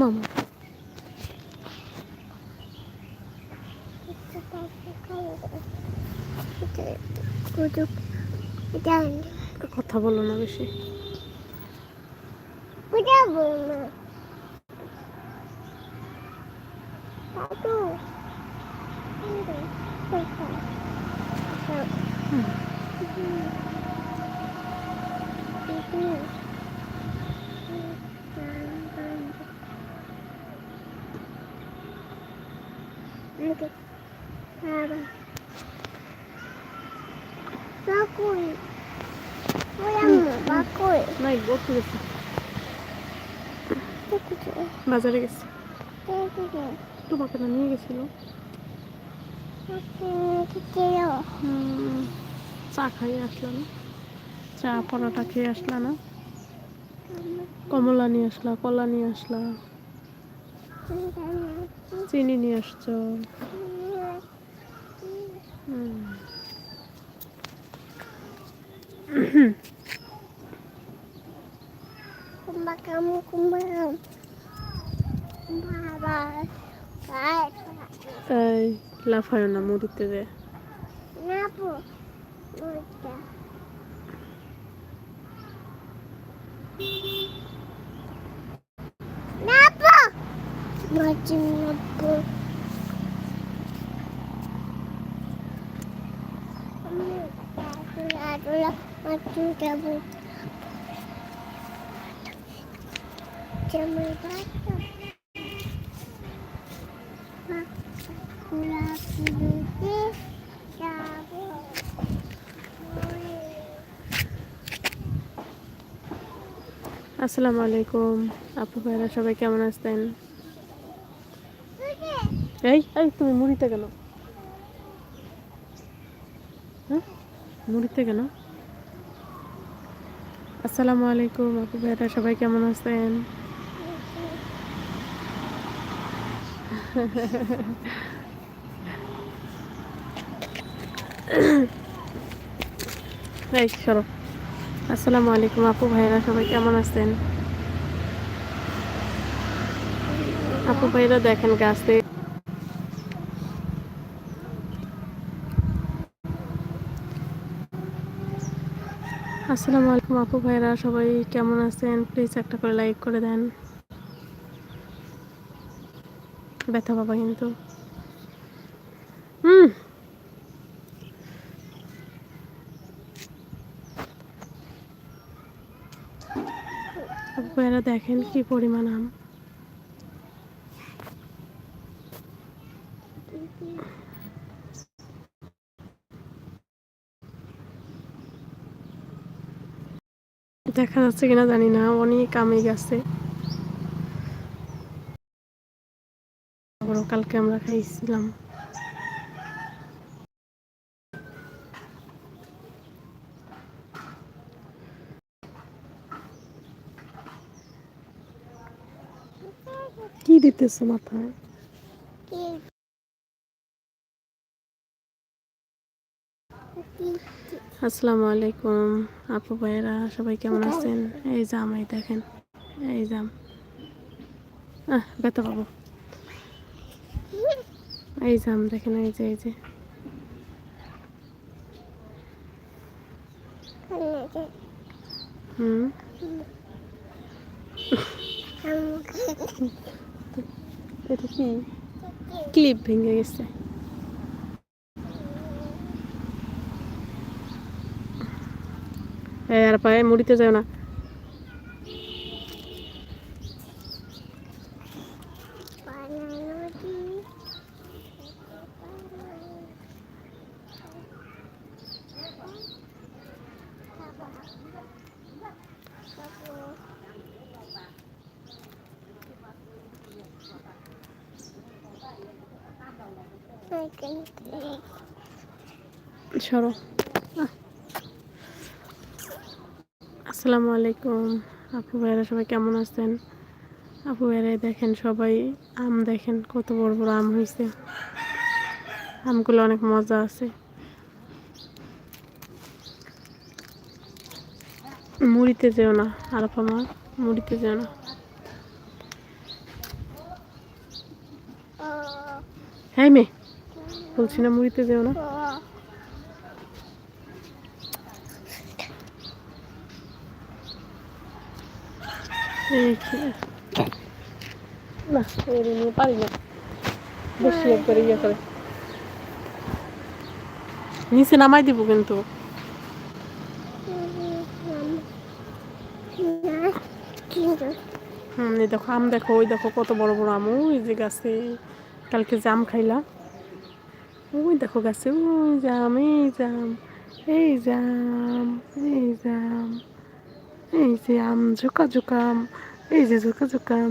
মামা কথা বলো না বেশি Udah Bakul. বাজারে গেছে. তোমাকে না নিয়ে গেছিল। চা খাইয়ে আসলা না। চা পরোটা খেয়ে আসলা না। কমলা নিয়ে আসলা কলা নিয়ে আসলা। চিনি নিয়ে আসছো। হুম। Kamu. এই লাফায় না মুড়িতে দে. Jamur batu. আসসালামু আলাইকুম। আপু ভাইরা সবাই কেমন আছেন? এই এই, তুমি মুড়িতে কেন হ্যাঁ? মুড়িতে কেন আসসালামু আলাইকুম, আপু ভাইরা, সবাই কেমন আছেন? এই আসসালামু আলাইকুম, আপু ভাইরা, সবাই কেমন আছেন? আপু ভাইরা, দেখেন গাছে আসসালামু আলাইকুম আপু ভাইরা, সবাই কেমন আছেন? প্লিজ একটা করে লাইক করে দেন। ব্যথা বাবা কিন্তু। হুম। আপু ভাইরা দেখেন কি পরিমাণ আম। দেখা যাচ্ছে কিনা জানি না অনেক আমে গেছে কালকে আমরা খাইছিলাম। কি দিতেছো মাথায়? আসসালামু আলাইকুম। আপু ভাইয়েরা সবাই কেমন আছেন? এই জাম এই দেখেন এই জাম আহ ব্যথা পাবো। এই জাম দেখেন এই যে এই যে। হুম। এটা কি? ক্লিপ ভেঙে গেছে। Eh, ara fa, eh? Murit es আসসালামু আলাইকুম। আপু ভাইরা সবাই কেমন আছেন? আপু ভাইরা দেখেন সবাই, আম দেখেন কত বড় বড় আম হয়েছে আমগুলো অনেক মজা আছে। মুড়িতে যেও না, আরফা মা মুড়িতে যেও না। হ্যাঁ মেয়ে, বলছি না মুড়িতে যেও না। না এর নিয়ে পারি না বেশি ইয়ে নিচে নামাই দিব কিন্তু দেখো আম দেখো দেখো কত বড় বড় আম যে গাছে কালকে জাম খাইলা ওই দেখো গাছে ওই জাম এই জাম এই জাম এই জাম এই যে আম ঝোকা ঝোকাম এই যে ঝোকা ঝোকাম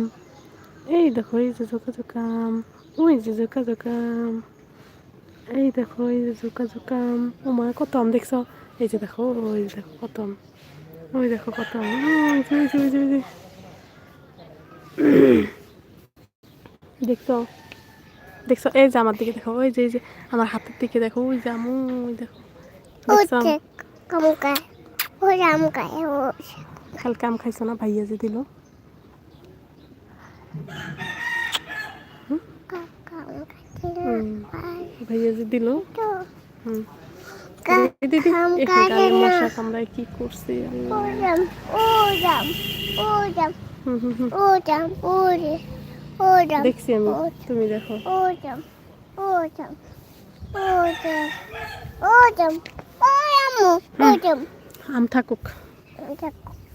এই দেখো এই যে ঝোকা ঝোকাম ওই যে ঝোকা ঝোকাম এই দেখো এই যে ঝোকা ঝোকাম ও মা কত আম দেখছ? এই যে দেখো ওই দেখো কত আম ওই দেখো কত আম ওই যে, ওই যে, ওই এই যে আমার দিকে দেখো ওই যে এই যে আমার হাতের দিকে দেখো ওই যে আম ওই দেখো দেখছ? আম? কালকে আম খাইছো না ভাইয়া যে দিল ভাইয়া যে দিল দিদি আম এই খাবে গায়ে না। মশা কামড়ায় কি করছে আল্লাহ। হুম, হুম, হুম। দেখছি আমি তুমি দেখো আম থাকুক।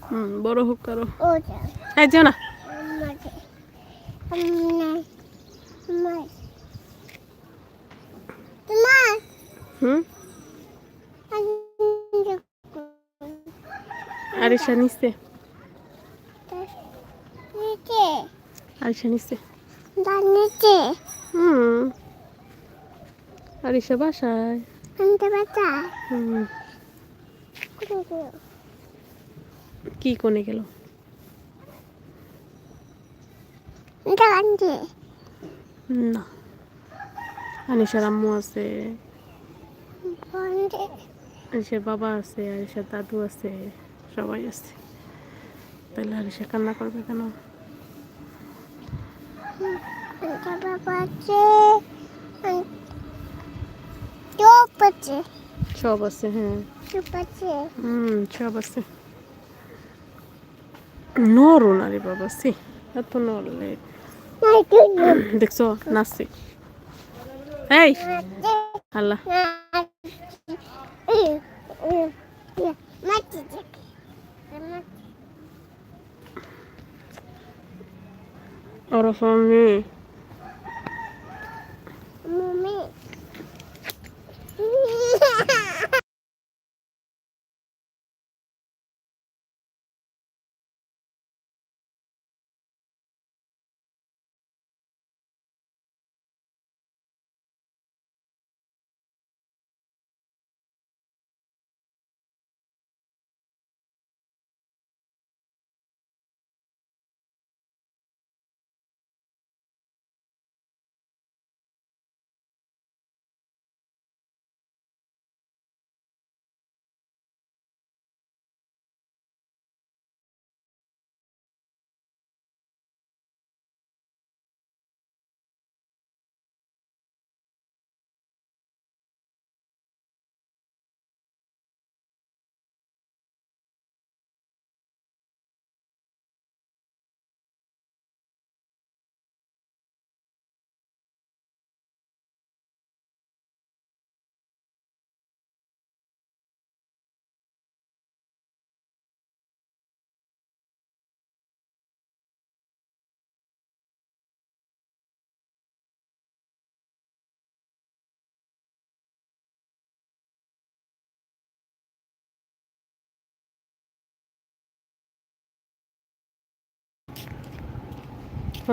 হুম বড় হোক কারও এই যেও না। হুম? আরিশা নিচে। আরিশা নিচে। হুম। আরিশা বাসায়। হুম। কি কোনে গেল? এটা আনতে না। আনিশার আম্মু আছে। আনতে বাবা আছে আরিশার দাদু আছে সবাই আছে। তাহলে আরিশা কান্না করবে কেন? বাবা আছে। চোপ আছে। সব আছে হ্যাঁ। হুম সব আছে। নরও না রে বাবা সি এত নরলে দেখছ নাচছে। এই আল্লাহ। মাটি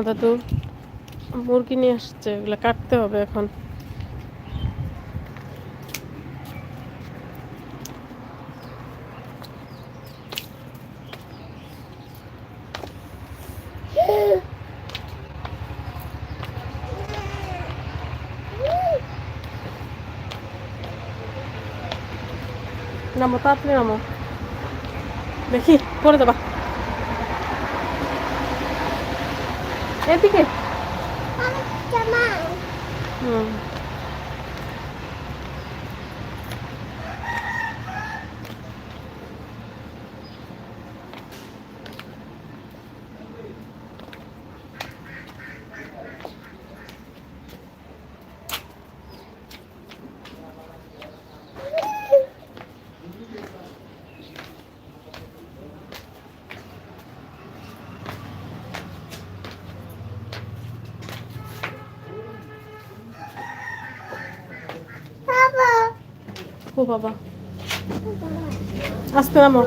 দাদু। মুরগি নিয়ে আসছে এগুলো কাটতে হবে এখন। নামো তাড়াতাড়ি নামো। দেখি করে দেবা এদিকে জামা হুম বাবা। নামো